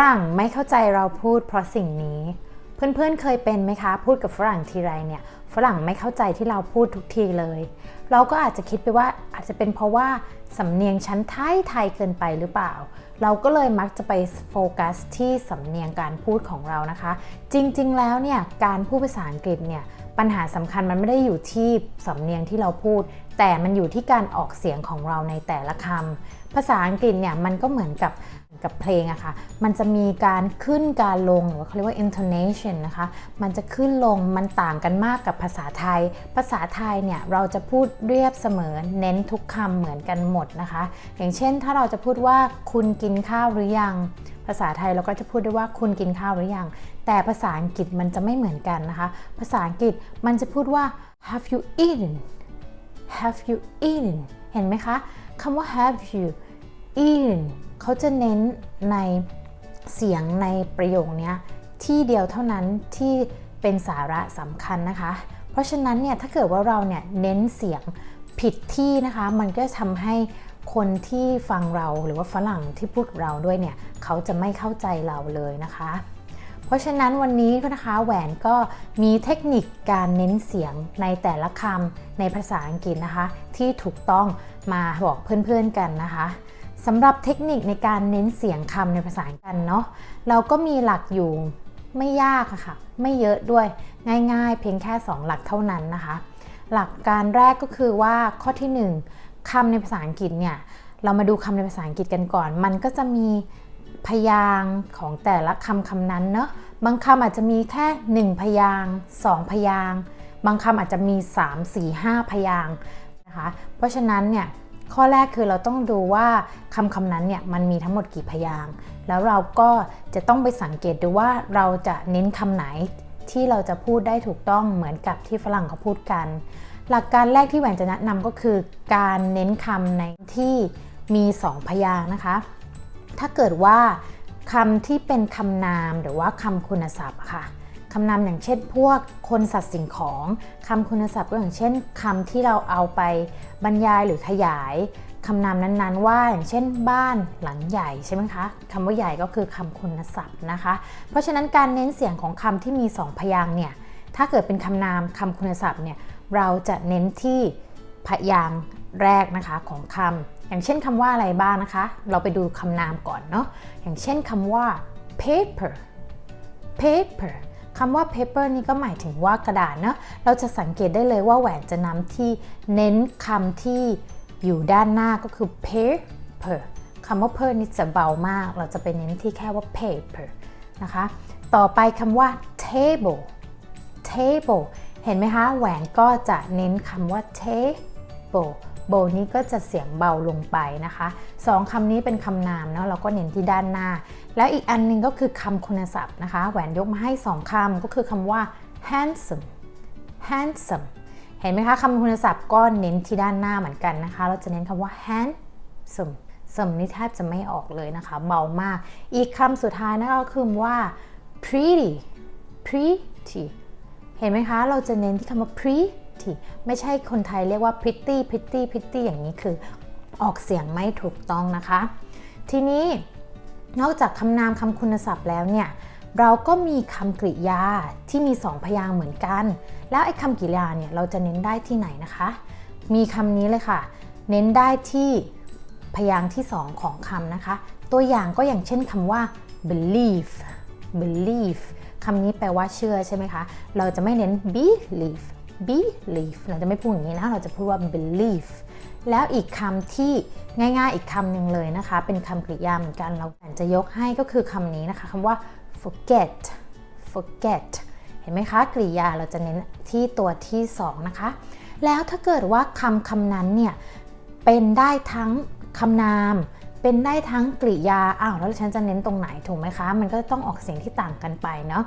รั่งไม่เข้าใจเราพูดเพราะสิ่งนี้ เพื่อนๆเคยเป็นไหมคะ พูดกับฝรั่งทีไรเนี่ยฝรั่งไม่เข้าใจที่เราพูดทุกทีเลย เราก็อาจจะคิดไปว่าอาจจะเป็นเพราะว่าสำเนียงชั้นไทยไทยเกินไปหรือเปล่า เราก็เลยมักจะไปโฟกัสที่สำเนียงการพูดของเรานะคะ จริงๆแล้วเนี่ยการพูดภาษาอังกฤษเนี่ยปัญหาสำคัญมันไม่ได้อยู่ที่สำเนียงที่เราพูด แต่มันอยู่ที่การออกเสียงของเราในแต่ละคำภาษาอังกฤษเนี่ยมันก็เหมือนกับ กับเพลงอะค่ะ มันจะมีการขึ้นการลงหรือว่าเขาเรียกว่า intonation นะคะ มันจะขึ้นลงมันต่างกันมากกับภาษาไทย ภาษาไทยเนี่ยเราจะพูดเรียบเสมอเน้นทุกคำเหมือนกันหมดนะคะ อย่างเช่นถ้าเราจะพูดว่าคุณกินข้าวหรือยัง ภาษาไทยเราก็จะพูดได้ว่าคุณกินข้าวหรือยัง แต่ภาษาอังกฤษมันจะไม่เหมือนกันนะคะ ภาษาอังกฤษมันจะพูดว่า have you eaten have you eaten เห็นไหมคะคำว่า have you eaten เขาจะเน้นในเสียงในประโยคนี้ที่เดียวเท่านั้นที่เป็นสาระสำคัญนะคะ เพราะฉะนั้นเนี่ยถ้าเกิดว่าเราเนี่ยเน้นเสียงผิดที่นะคะ มันก็ทำให้คนที่ฟังเราหรือว่าฝรั่งที่พูดเราด้วยเนี่ยเขาจะไม่เข้าใจเราเลยนะคะ เพราะฉะนั้นวันนี้นะคะแหวนก็มีเทคนิคการเน้นเสียงในแต่ละคำในภาษาอังกฤษนะคะ ที่ถูกต้องมาบอกเพื่อนๆกันนะคะ สำหรับเทคนิคในการเน้นเสียงคำในภาษาอังกฤษเนาะเราก็มีหลักอยู่ไม่ยากอะค่ะ ไม่เยอะด้วยง่ายๆ เพียงแค่ 2 หลักเท่านั้นนะคะ หลักการแรกก็คือว่าข้อที่ 1คำในภาษาอังกฤษเนี่ยเรามาดูคำในภาษาอังกฤษกันก่อน มันก็จะมีพยางค์ของแต่ละคำคำนั้นเนาะบางคำอาจจะมีแค่ 1 พยางค์2พยางค์บางคำอาจจะมี 3 4 5 พยางค์นะคะเพราะฉะนั้นเนี่ย ข้อแรกคือเราต้องดูว่าคำคำนั้นเนี่ยมันมีทั้งหมดกี่พยางค์แล้วเราก็จะต้องไปสังเกตดูว่าเราจะเน้นคำไหนที่เราจะพูดได้ถูกต้องเหมือนกับที่ฝรั่งเขาพูดกัน หลักการแรกที่แหวนจะแนะนำก็คือ การเน้นคำในที่มี 2 พยางค์นะคะ ถ้าเกิดว่าคำที่เป็นคำนามหรือว่าคำคุณศัพท์ค่ะคำนามอย่างเช่นพวกคนสัตว์สิ่งของคำคุณศัพท์ก็อย่างเช่นคำที่เราเอาไป บรรยายหรือขยายคำนามนั้นๆ ว่าอย่างเช่นบ้านหลังใหญ่ใช่ไหมคะคำว่าใหญ่ก็คือคำคุณศัพท์นะคะ เพราะฉะนั้นการเน้นเสียงของคำที่มี 2 พยางค์เนี่ยถ้าเกิดเป็นคำนามคำคุณศัพท์เนี่ยเราจะเน้นที่พยางค์แรกนะคะของคำอย่างเช่นคำว่าอะไรบ้างนะคะ เราไปดูคำนามก่อนเนาะอย่างเช่นคำว่า paper paper คำว่า paper นี่ก็หมายถึงว่ากระดาษเนะเราจะสังเกตได้เลยว่าแหวนจะนำที่เน้นคำที่อยู่ด้านหน้าก็คือ paper คำว่า per นี่จะเบามาก เราจะไปเน้นที่แค่ว่า paper นะคะ ต่อไปคำว่า table table เห็นไหมคะ แหวนก็จะเน้นคำว่า table โบนี้ก็จะเสียงเบาลงไปนะคะสองคำนี้เป็นคำนามเนาะเราก็เน้นที่ด้านหน้า แล้วอีกอันนึงก็คือคำคุณศัพท์นะคะ แหวนยกมาให้2คำก็คือคำว่า handsome handsome เห็นไหมคะคำคุณศัพท์ก็เน้นที่ด้านหน้าเหมือนกันนะคะ เราจะเน้นคำว่า handsome สมนี่แทบจะไม่ออกเลยนะคะ เบามาก อีกคำสุดท้ายนะคะก็คือว่า pretty pretty เห็นไหมคะ เราจะเน้นที่คำว่า pretty ไม่ใช่คนไทยเรียกว่า pretty pretty pretty อย่างนี้คือออกเสียงไม่ถูกต้องนะคะ ทีนี้นอกจากคำนามคำคุณศัพท์แล้วเนี่ยเราก็มีคำกริยาที่มี2พยางค์เหมือนกัน แล้วไอ้คำกริยาเนี่ยเราจะเน้นได้ที่ไหนนะคะ มีคำนี้เลยค่ะ เน้นได้ที่พยางค์ที่2ของคำนะคะ ตัวอย่างก็อย่างเช่นคำว่า believe believe คำนี้แปลว่าเชื่อใช่ไหมคะ เราจะไม่เน้น believe believe เราจะไม่พูดอย่างนี้นะ เราจะพูดว่า believe แล้วอีกคำที่ง่ายๆอีกคำหนึ่งเลยนะคะ เป็นคำกริยาเหมือนกัน เราจะยกให้ก็คือคำนี้นะคะคำว่า forget forget เห็นไหมคะกริยาเราจะเน้นที่ตัวที่2นะคะ แล้วถ้าเกิดว่าคำคำนั้นเนี่ย เป็นได้ทั้งคำนาม เป็นได้ทั้งกริยา อ้าวแล้วฉันจะเน้นตรงไหนถูกไหมคะ มันก็ต้องออกเสียงที่ต่างกันไปเนาะ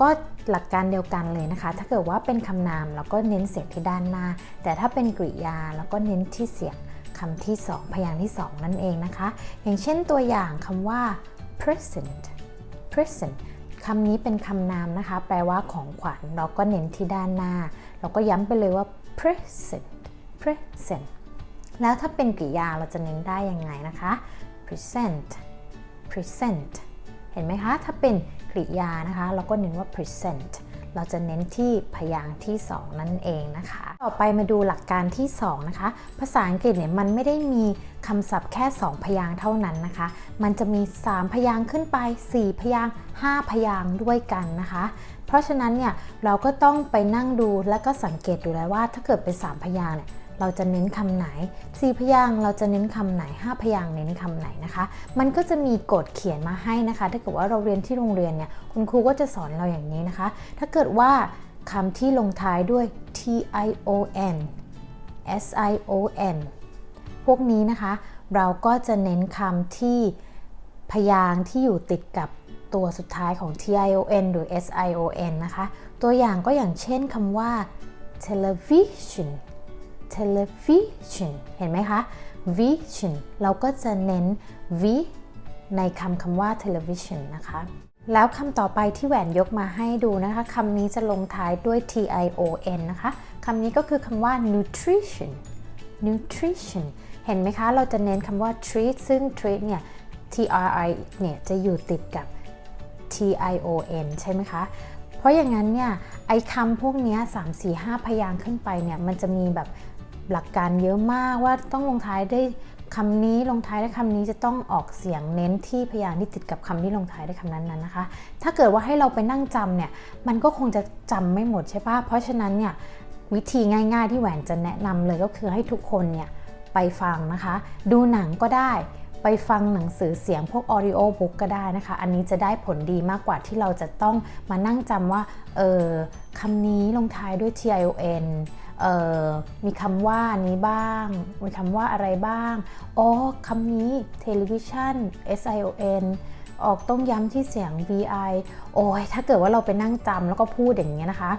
ก็หลักการเดียวกันเลยนะคะ ถ้าเกิดว่าเป็นคำนามเราก็เน้นเสียงที่ด้านหน้า แต่ถ้าเป็นกริยาเราก็เน้นที่เสียงคำที่ 2 พยางค์ที่ 2 นั่นเองนะคะ อย่างเช่นตัวอย่างคำว่า present present คำนี้เป็นคำนามนะคะ แปลว่าของขวัญเราก็เน้นที่ด้านหน้า เราก็ย้ำไปเลยว่า present present แล้วถ้าเป็นกริยาเราจะเน้นได้ยังไงนะคะ present present เห็นไหมคะ ถ้าเป็นกริยานะคะ เราก็เน้นว่า present เราจะเน้นที่พยางค์ที่ 2 นั่นเองนะคะ ต่อไปมาดูหลักการที่ 2 นะคะ ภาษาอังกฤษเนี่ยมันไม่ได้มีคำศัพท์แค่ 2 พยางค์เท่านั้นนะคะ มันจะมี 3 พยางค์ขึ้นไป 4 พยางค์5พยางค์ด้วยกันนะคะ เพราะฉะนั้นเนี่ยเราก็ต้องไปนั่งดูแล้วก็สังเกตดูแล้วว่าถ้าเกิดเป็น 3 พยางค์เนี่ย เราจะเน้นคำไหน 4 พยางเราจะเน้นคำไหน 5 พยางเน้นคำไหนนะคะ มันก็จะมีกฎเขียนมาให้นะคะ ถ้าเกิดว่าเราเรียนที่โรงเรียนเนี่ยคุณครูก็จะสอนเราอย่างนี้นะคะ ถ้าเกิดว่าคำที่ลงท้ายด้วย t i o n s i o n พวกนี้นะคะ เราก็จะเน้นคำที่พยางที่อยู่ติดกับตัวสุดท้ายของ t i o n หรือ s i o n นะคะ ตัวอย่างก็อย่างเช่นคำว่า television television เห็นไหมคะ vision เราก็จะเน้น v ในคำคำว่า television นะคะ แล้วคำต่อไปที่แหวนยกมาให้ดูนะคะคำนี้จะลงท้ายด้วย t i o n นะคะคำนี้ก็คือคำว่า nutrition nutrition เห็นไหมคะ เราจะเน้นคำว่า treat ซึ่ง treat เนี่ย t r i เนี่ยจะอยู่ติดกับ t i o n ใช่ไหมคะ เพราะอย่างนั้นเนี่ย ไอ้คำพวกนี้3 4 5 พยางค์ขึ้นไปเนี่ย มันจะมีแบบ หลักการเยอะมากว่าต้องลงท้ายด้วยคำนี้ลงท้ายด้วยคำนี้จะต้องออกเสียงเน้นที่พยางค์ที่ติดกับคำที่ลงท้ายด้วยคำนั้นๆนะคะ ถ้าเกิดว่าให้เราไปนั่งจำเนี่ย มันก็คงจะจำไม่หมดใช่ปะเพราะฉะนั้นเนี่ยวิธีง่ายๆที่แหวนจะแนะนำเลยก็คือให้ทุกคนเนี่ยไปฟังนะคะ ดูหนังก็ได้ไปฟังหนังสือเสียงพวก audio book ก็ได้นะคะ อันนี้จะได้ผลดีมากกว่าที่เราจะต้องมานั่งจำว่าเออคำนี้ลงท้ายด้วย tion มีคำว่านี้บ้าง มีคำว่าอะไรบ้าง อ๋อคำนี้ television sion ออกต้องย้ำที่เสียง vi โอ้ยถ้าเกิดว่าเราไปนั่งจำแล้วก็พูดอย่างนี้ยนะคะ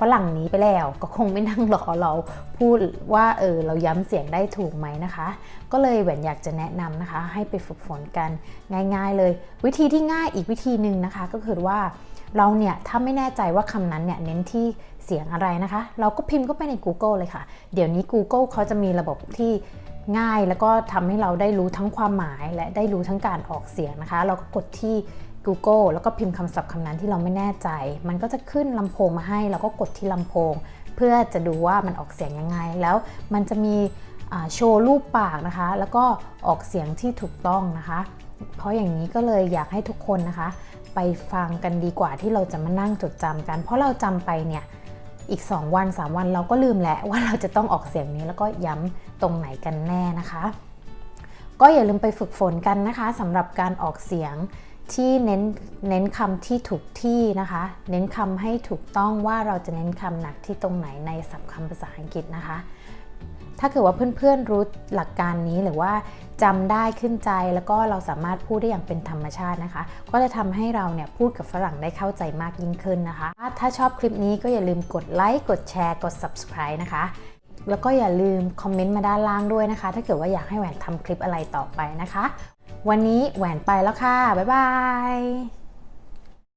ฝรั่งนี้ไปแล้วก็คงไม่นั่งรอเราพูดว่าเออเราย้ำเสียงได้ถูกไหมนะคะ ก็เลยแหวนอยากจะแนะนำนะคะ ให้ไปฝึกฝนกันง่าย ๆ เลย วิธีที่ง่ายอีกวิธีหนึ่งนะคะ ก็คือว่าเราเนี่ยถ้าไม่แน่ใจว่าคำนั้นเนี่ยเน้นที่เสียงอะไรนะคะ เราก็พิมพ์เข้าไปใน Google เลยค่ะ เดี๋ยวนี้ Google เขาจะมีระบบที่ ง่ายแล้วก็ทำให้เราได้รู้ทั้งความหมายและได้รู้ทั้งการออกเสียงนะคะ เราก็กดที่ Google แล้วก็พิมพ์คำศัพท์คำนั้นที่เราไม่แน่ใจ มันก็จะขึ้นลำโพงมาให้ เราก็กดที่ลำโพง เพื่อจะดูว่ามันออกเสียงยังไง แล้วมันจะมีโชว์รูปปากนะคะ แล้วก็ออกเสียงที่ถูกต้องนะคะ เพราะอย่างนี้ก็เลยอยากให้ทุกคนนะคะ ไปฟังกันดีกว่าที่เราจะมานั่งจดจำกัน เพราะเราจำไปเนี่ย อีก 2 วัน 3 วันเราก็ลืมแล้วว่าเราจะต้องออกเสียงนี้แล้วก็ย้ำตรงไหนกันแน่นะคะ ก็อย่าลืมไปฝึกฝนกันนะคะสำหรับการออกเสียงที่เน้นเน้นคำที่ถูกที่นะคะ เน้นคำให้ถูกต้องว่าเราจะเน้นคำหนักที่ตรงไหนในศัพท์คำภาษาอังกฤษนะคะ ถ้าเกิดว่าเพื่อนๆรู้หลักการนี้หรือว่าจำได้ขึ้นใจแล้วก็เราสามารถพูดได้อย่างเป็นธรรมชาตินะคะ ก็จะทำให้เราเนี่ยพูดกับฝรั่งได้เข้าใจมากยิ่งขึ้นนะคะ ถ้าชอบคลิปนี้ก็อย่าลืมกดไลค์กดแชร์กด subscribe นะคะ แล้วก็อย่าลืมคอมเมนต์มาด้านล่างด้วยนะคะ ถ้าเกิดว่าอยากให้แหวนทำคลิปอะไรต่อไปนะคะ วันนี้แหวนไปแล้วค่ะ บ๊ายบาย